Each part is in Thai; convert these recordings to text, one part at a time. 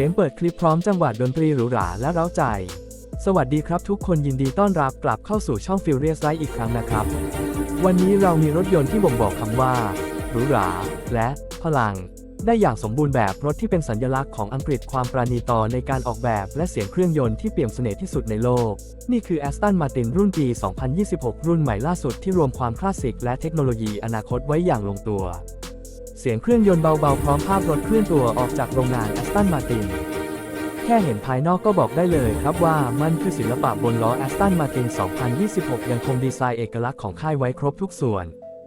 สียงเปิดคลิปพร้อมจังหวะดนตรีหรูหราและเร้าใจ สวัสดีครับทุกคนยินดีต้อนรับกลับเข้าสู่ช่อง Furious Light อีกครั้งนะครับ วันนี้เรามีรถยนต์ที่บ่งบอกคำว่าหรูหราและพลัง ได้อย่างสมบูรณ์แบบรถที่เป็นสัญลักษณ์ของอังกฤษความปราณีตอในการออกแบบ และเสียงเครื่องยนต์ที่เปี่ยมเสน่ห์ที่สุดในโลก นี่คือ Aston Martin รุ่นปี 2026 รุ่นใหม่ล่าสุดที่รวมความคลาสสิกและเทคโนโลยีอนาคตไว้อย่างลงตัว เสียงเครื่องยนต์เบาๆ พร้อมภาพรถเคลื่อนตัวออกจากโรงงาน Aston Martin แค่เห็นภายนอกก็บอกได้เลยครับว่ามันคือศิลปะบนล้อ Aston Martin 2026 ยังคงดีไซน์เอกลักษณ์ของค่ายไว้ครบทุกส่วน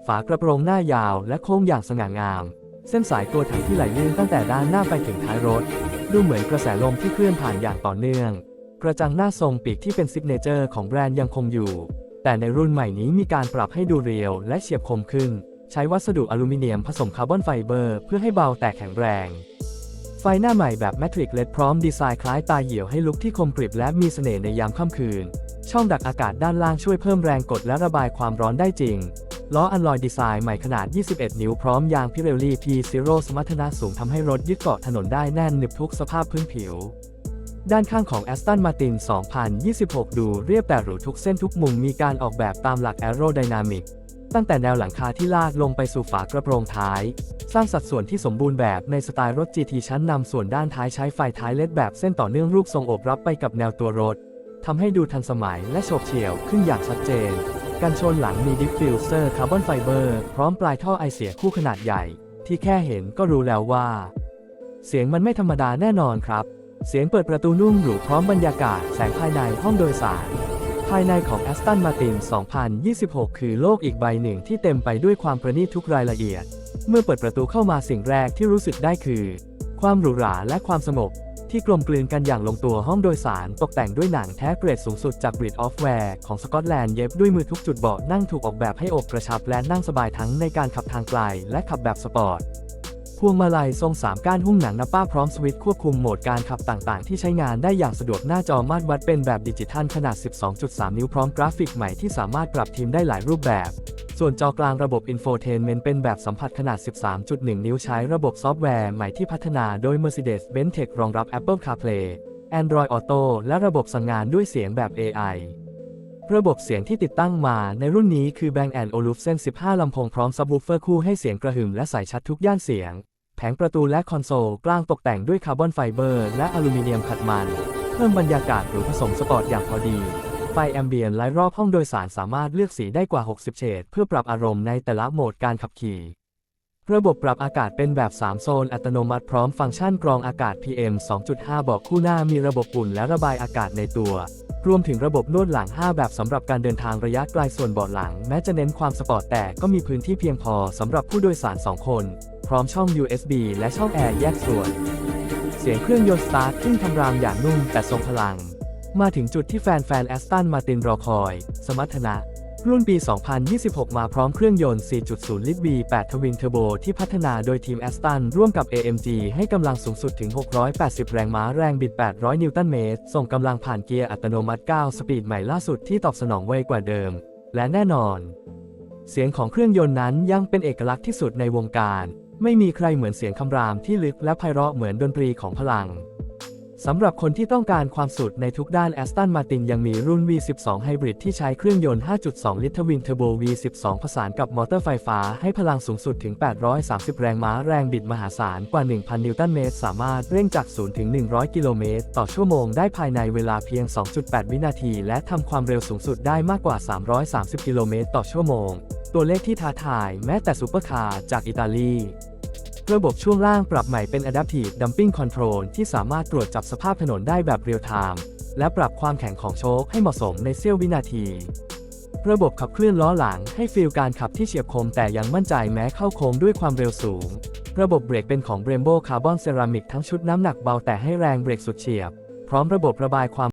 ฝากระโปรงหน้ายาวและโค้งอย่างสง่างาม เส้นสายตัวถังที่ไหลลื่นตั้งแต่ด้านหน้าไปถึงท้ายรถ ดูเหมือนกระแสลมที่เคลื่อนผ่านอย่างต่อเนื่อง กระจังหน้าทรงปีกที่เป็นซิกเนเจอร์ของแบรนด์ยังคงอยู่ แต่ในรุ่นใหม่นี้มีการปรับให้ดูเรียวและเฉียบคมขึ้น ใช้วัสดุอลูมิเนียมผสมคาร์บอนไฟเบอร์ เพื่อให้เบาแต่แข็งแรง ไฟหน้าใหม่แบบแมทริกเลดพร้อมดีไซน์คล้ายตาเหี่ยวให้ลุคที่คมกริบและมีเสน่ห์ในยามค่ำคืน ช่องดักอากาศด้านล่างช่วยเพิ่มแรงกดและระบายความร้อนได้จริง ล้ออันลอยดีไซน์ใหม่ขนาด 21 นิ้วพร้อมยางพิเรลลี่ P0 สมรรถนะสูงทำให้รถยึดเกาะถนนได้แน่นหนึบทุกสภาพพื้นผิวด้านข้างของ Aston Martin 2026 ดูเรียบแต่หรูทุกเส้นทุกมุมมีการออกแบบตามหลัก Aerodynamic ตั้งแต่แนวหลังคาที่ลากลงไปสู่ฝากระโปรงท้าย สร้างสัดส่วนที่สมบูรณ์แบบในสไตล์รถ GT ชั้นนำส่วนด้านท้ายใช้ไฟท้ายเลดแบบเส้นต่อเนื่องรูปทรงโอบรับไปกับแนวตัวรถทำให้ดูทันสมัยและโฉบเฉี่ยวขึ้นอย่างชัดเจน กันชนหลังมีดิฟฟิวเซอร์คาร์บอนไฟเบอร์พร้อมปลายท่อไอเสียคู่ขนาดใหญ่ ที่แค่เห็นก็รู้แล้วว่า เสียงมันไม่ธรรมดาแน่นอนครับ เสียงเปิดประตูนุ่มหรูพร้อมบรรยากาศแสงภายในห้องโดยสาร ภายในของ Aston Martin 2026 คือโลกอีกใบหนึ่งที่เต็มไปด้วยความประณีตทุกรายละเอียด เมื่อเปิดประตูเข้ามาสิ่งแรกที่รู้สึกได้คือ ความหรูหราและความสงบที่กลมกลืนกันอย่างลงตัวห้องโดยสารตกแต่งด้วยหนังแท้เกรดสูงสุดจาก Brit of Wear ของสกอตแลนด์เย็บด้วยมือทุกจุดเบาะนั่งถูกออกแบบให้อกกระชับและนั่งสบายทั้งในการขับทางไกลและขับแบบสปอร์ต พวงมาลัยทรง3ก้านหุ้มหนังนับป้าพร้อมสวิตช์ควบคุมโหมดการขับต่างๆ ที่ใช้งานได้อย่างสะดวกหน้าจอมาตรวัดเป็นแบบดิจิทัลขนาด 12.3 นิ้วพร้อมกราฟิกใหม่ที่สามารถปรับทีมได้หลายรูปแบบ ส่วนจอกลางระบบ Infotainment เป็นแบบสัมผัสขนาด 13.1 นิ้วใช้ระบบซอฟต์แวร์ใหม่ที่พัฒนาโดย Mercedes-Benz Tech รองรับ Apple CarPlay Android Auto และระบบสั่งงานด้วยเสียงแบบ AI ระบบเสียงที่ติดตั้งมาในรุ่นนี้คือ Bang Olufsen 15 ลำโพงพร้อมซับวูฟเฟอร์คู่ให้เสียงกระหึ่มและใส่ชัดทุกย่านเสียง ผงประตูและคอนโซลกลางตกแต่งด้วยคาร์บอนไฟเบอร์และอลูมิเนียมขัดมัน เพิ่มบรรยากาศหรูผสมสปอร์ตอย่างพอดี ไฟแอมเบียนไลท์รอบห้องโดยสารสามารถเลือกสีได้กว่า 60 เฉดเพื่อปรับอารมณ์ในแต่ละโหมดการขับขี่ ระบบปรับอากาศเป็นแบบ 3 โซนอัตโนมัติพร้อมฟังก์ชันกรองอากาศ PM 2.5 บอกคู่หน้ามีระบบอุ่นและระบายอากาศในตัว รวมถึงระบบนวดหลัง 5 แบบสำหรับการเดินทางระยะไกลส่วนเบาะหลัง แม้จะเน้นความสปอร์ตแต่ก็มีพื้นที่เพียงพอสำหรับผู้โดยสาร 2 คน ร้อมช่อง USB และช่องแอร์แยกส่วน เสียงเครื่องยนต์สตาร์ทขึ้นคำรามอย่างนุ่มแต่ทรงพลัง มาถึงจุดที่แฟนๆแอสตันมาตินรอคอย สมรรถนะ รุ่นปี 2026 มาพร้อมเครื่องยนต์ 4.0 ลิตร V8 ทวินเทอร์โบที่พัฒนาโดยทีมแอสตันร่วมกับ AMG ให้กำลังสูงสุดถึง 680 แรงม้าแรงบิด 800 นิวตันเมตร ส่งกำลังผ่านเกียร์อัตโนมัติ 9 สปีดใหม่ล่าสุดที่ตอบสนองไวกว่าเดิม และแน่นอนเสียงของเครื่องยนต์นั้นยังเป็นเอกลักษณ์ที่สุดในวงการ ไม่มีใครเหมือนเสียงคำรามที่ลึกและไพเราะเหมือนดนตรีของพลัง สำหรับคนที่ต้องการความสุดในทุกด้าน Aston Martin ยังมีรุ่น V12 Hybrid ที่ใช้เครื่องยนต์ 5.2 ลิตรทวินเทอร์โบ V12 ผสานกับมอเตอร์ไฟฟ้าให้พลังสูงสุดถึง 830 แรงม้าแรงบิดมหาศาลกว่า 1,000 นิวตันเมตร สามารถเร่งจาก 0 ถึง 100 กิโลเมตร ต่อชั่วโมงได้ภายในเวลาเพียง 2.8 วินาที และทำความเร็วสูงสุดได้มากกว่า 330 กิโลเมตร ต่อชั่วโมง ตัวเลขที่ท้าทายแม้แต่ซูเปอร์คาร์จากอิตาลี ระบบช่วงล่างปรับใหม่เป็น Adaptive Dumping Control ที่สามารถตรวจจับสภาพถนนได้แบบเรียลไทม์และปรับความแข็งของโชคให้เหมาะสมในเสี้ยววินาที ระบบขับเคลื่อนล้อหลังให้ฟีลการขับที่เฉียบคมแต่ยังมั่นใจแม้เข้าโค้งด้วยความเร็วสูง ระบบเบรกเป็นของ Brembo Carbon Ceramic ทั้งชุดน้ำหนักเบาแต่ให้แรงเบรกสุดเฉียบ พร้อมระบบระบายความ